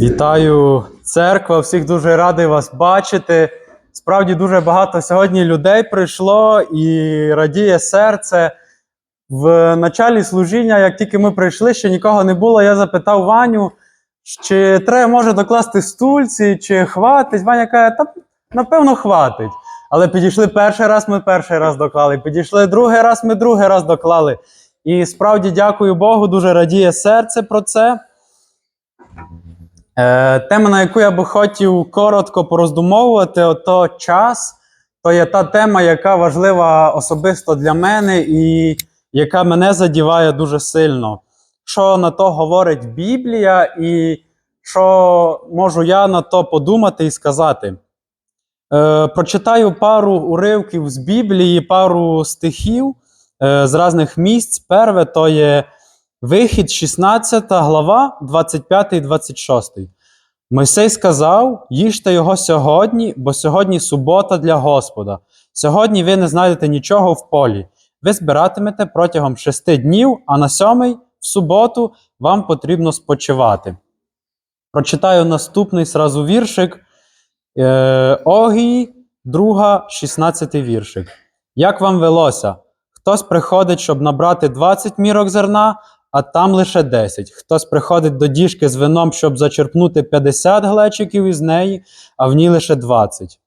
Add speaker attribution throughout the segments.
Speaker 1: Вітаю церква, всіх дуже радий вас бачити. Справді дуже багато сьогодні людей прийшло і радіє серце. В началі служіння, як тільки ми прийшли, ще нікого не було. Я запитав Ваню, чи треба може докласти стульці, чи хватить. Ваня каже, та напевно хватить. Але підійшли перший раз, ми перший раз доклали. Підійшли другий раз, ми другий раз доклали. І справді дякую Богу, дуже радіє серце про це. Е, тема, на яку я би хотів коротко пороздумовувати, ото час, то є та тема, яка важлива особисто для мене і яка мене задіває дуже сильно. Що на то говорить Біблія, і що можу я на то подумати і сказати. Е, прочитаю пару уривків з Біблії, пару стихів е, з різних місць. Перше то є Вихід, 16 глава, 25 26. Мойсей сказав: їжте його сьогодні, бо сьогодні субота для Господа. Сьогодні ви не знайдете нічого в полі. Ви збиратимете протягом шести днів, а на сьомий, в суботу, вам потрібно спочивати. Прочитаю наступний сразу віршик. Е, Огії, друга, 16 віршик. Як вам велося? Хтось приходить, щоб набрати 20 мірок зерна, а там лише 10. Хтось приходить до діжки з вином, щоб зачерпнути 50 глечиків із неї, а в ній лише 20.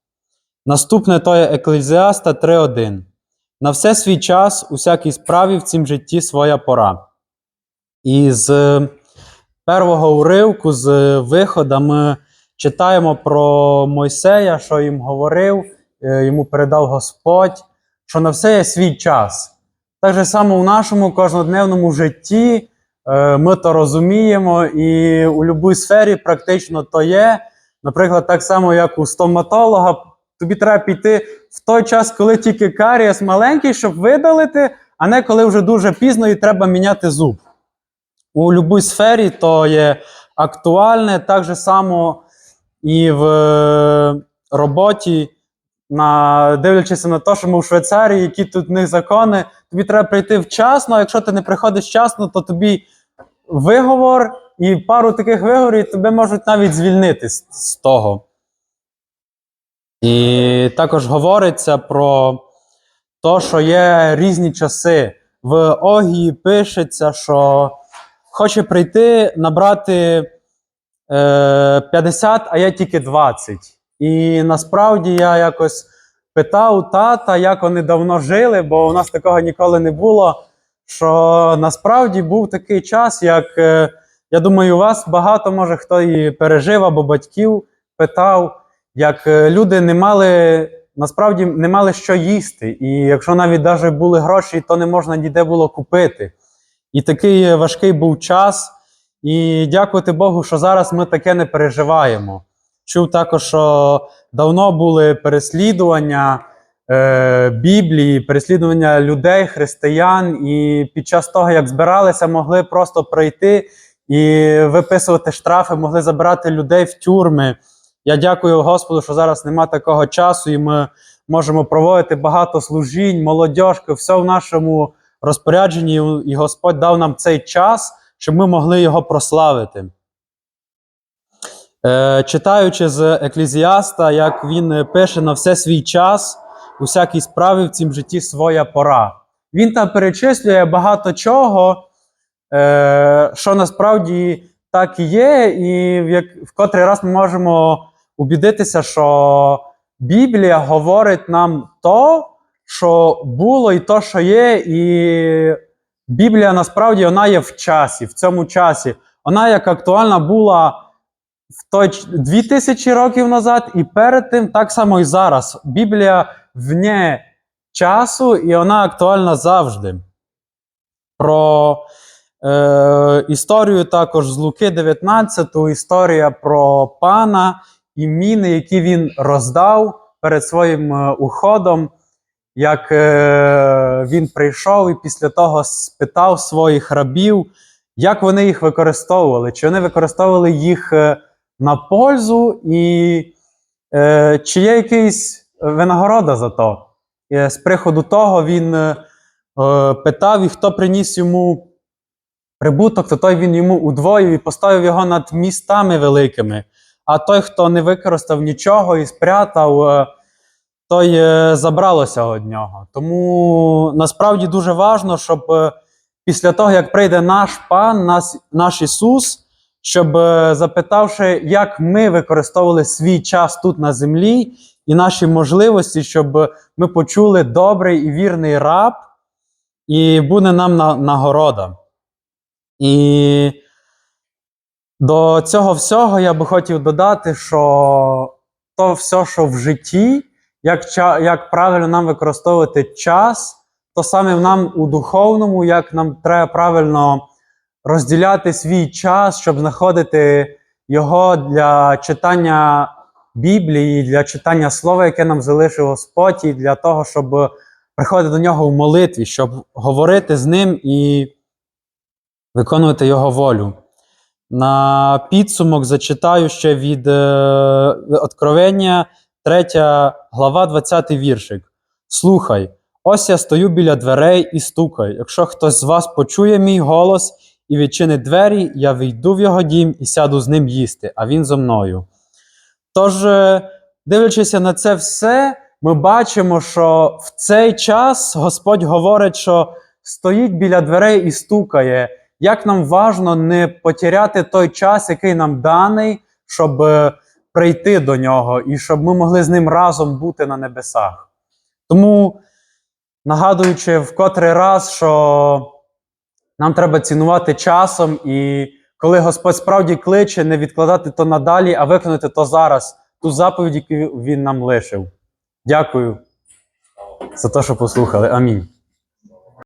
Speaker 1: Наступне то є Еклезіаста 3.1. На все свій час, у всякій справі в цім житті своя пора. І з першого уривку, з вихода, ми читаємо про Мойсея, що їм говорив, е, йому передав Господь, що на все є свій час. Так же само в нашому кожнодневному житті е, ми то розуміємо, і у будь-якій сфері практично то є. Наприклад, так само, як у стоматолога, тобі треба піти в той час, коли тільки карієс маленький, щоб видалити, а не коли вже дуже пізно і треба міняти зуб. У будь-якій сфері то є актуальне, так же само і в е, роботі на, дивлячись на те, що ми в Швейцарії, які тут в них закони, тобі треба прийти вчасно. а Якщо ти не приходиш вчасно, то тобі виговор і пару таких виговорів тебе можуть навіть звільнити з, з того. І також говориться про те, що є різні часи. В Огії пишеться, що хоче прийти набрати е, 50, а я тільки 20. І насправді я якось питав тата, як вони давно жили, бо у нас такого ніколи не було. Що насправді був такий час, як е, я думаю, у вас багато може хто і пережив або батьків питав, як е, люди не мали насправді не мали що їсти. І якщо навіть навіть були гроші, то не можна ніде було купити. І такий важкий був час. І дякувати Богу, що зараз ми таке не переживаємо. Чув також, що давно були переслідування е, Біблії, переслідування людей, християн, і під час того, як збиралися, могли просто пройти і виписувати штрафи, могли забирати людей в тюрми. Я дякую Господу, що зараз нема такого часу, і ми можемо проводити багато служінь, молодіжки, все в нашому розпорядженні, і Господь дав нам цей час, щоб ми могли його прославити. Е, читаючи з Еклезіаста, як він пише на все свій час, у всякій справі в цім житті своя пора. Він там перечислює багато чого, е, що насправді так і є, і в котрий раз ми можемо убідитися, що Біблія говорить нам то, що було, і то, що є, і Біблія насправді вона є в часі, в цьому часі. Вона як актуальна була в той 2000 років назад, і перед тим так само і зараз. Біблія вне часу, і вона актуальна завжди. Про е, історію також з Луки 19, історія про пана і міни, які він роздав перед своїм е, уходом. Як е, він прийшов і після того спитав своїх рабів, як вони їх використовували, чи вони використовували їх е, на пользу, і е, чи є якась винагорода за то. І з приходу того він е, питав, і хто приніс йому прибуток, то той він йому удвоїв і поставив його над містами великими. А той, хто не використав нічого і спрятав, е, той е, забралося од нього. Тому насправді дуже важливо, щоб е, після того, як прийде наш пан, нас, наш Ісус, щоб е, запитавши, як ми використовували свій час тут на землі і наші можливості, щоб ми почули добрий і вірний раб, і буде нам на, нагорода. І до цього всього я би хотів додати, що то все, що в житті, як, як правильно нам використовувати час, то саме нам у духовному, як нам треба правильно розділяти свій час, щоб знаходити його для читання Біблії, для читання слова, яке нам залишив Господь, і для того, щоб приходити до нього в молитві, щоб говорити з ним і виконувати його волю. На підсумок зачитаю ще від е, Откровення, 3 глава, 20 віршик. Слухай, ось я стою біля дверей і стукаю. Якщо хтось з вас почує мій голос і відчинить двері, я війду в його дім і сяду з ним їсти, а він зо мною. Тож, е, дивлячись на це все, ми бачимо, що в цей час Господь говорить, що стоїть біля дверей і стукає. Як нам важно не потеряти той час, який нам даний, щоб е, прийти до нього, і щоб ми могли з ним разом бути на небесах. Тому, нагадуючи в котрий раз, що нам треба цінувати часом, і коли Господь справді кличе, не відкладати то надалі, а виконати то зараз, ту заповідь, яку Він нам лишив. Дякую за те, що послухали. Амінь.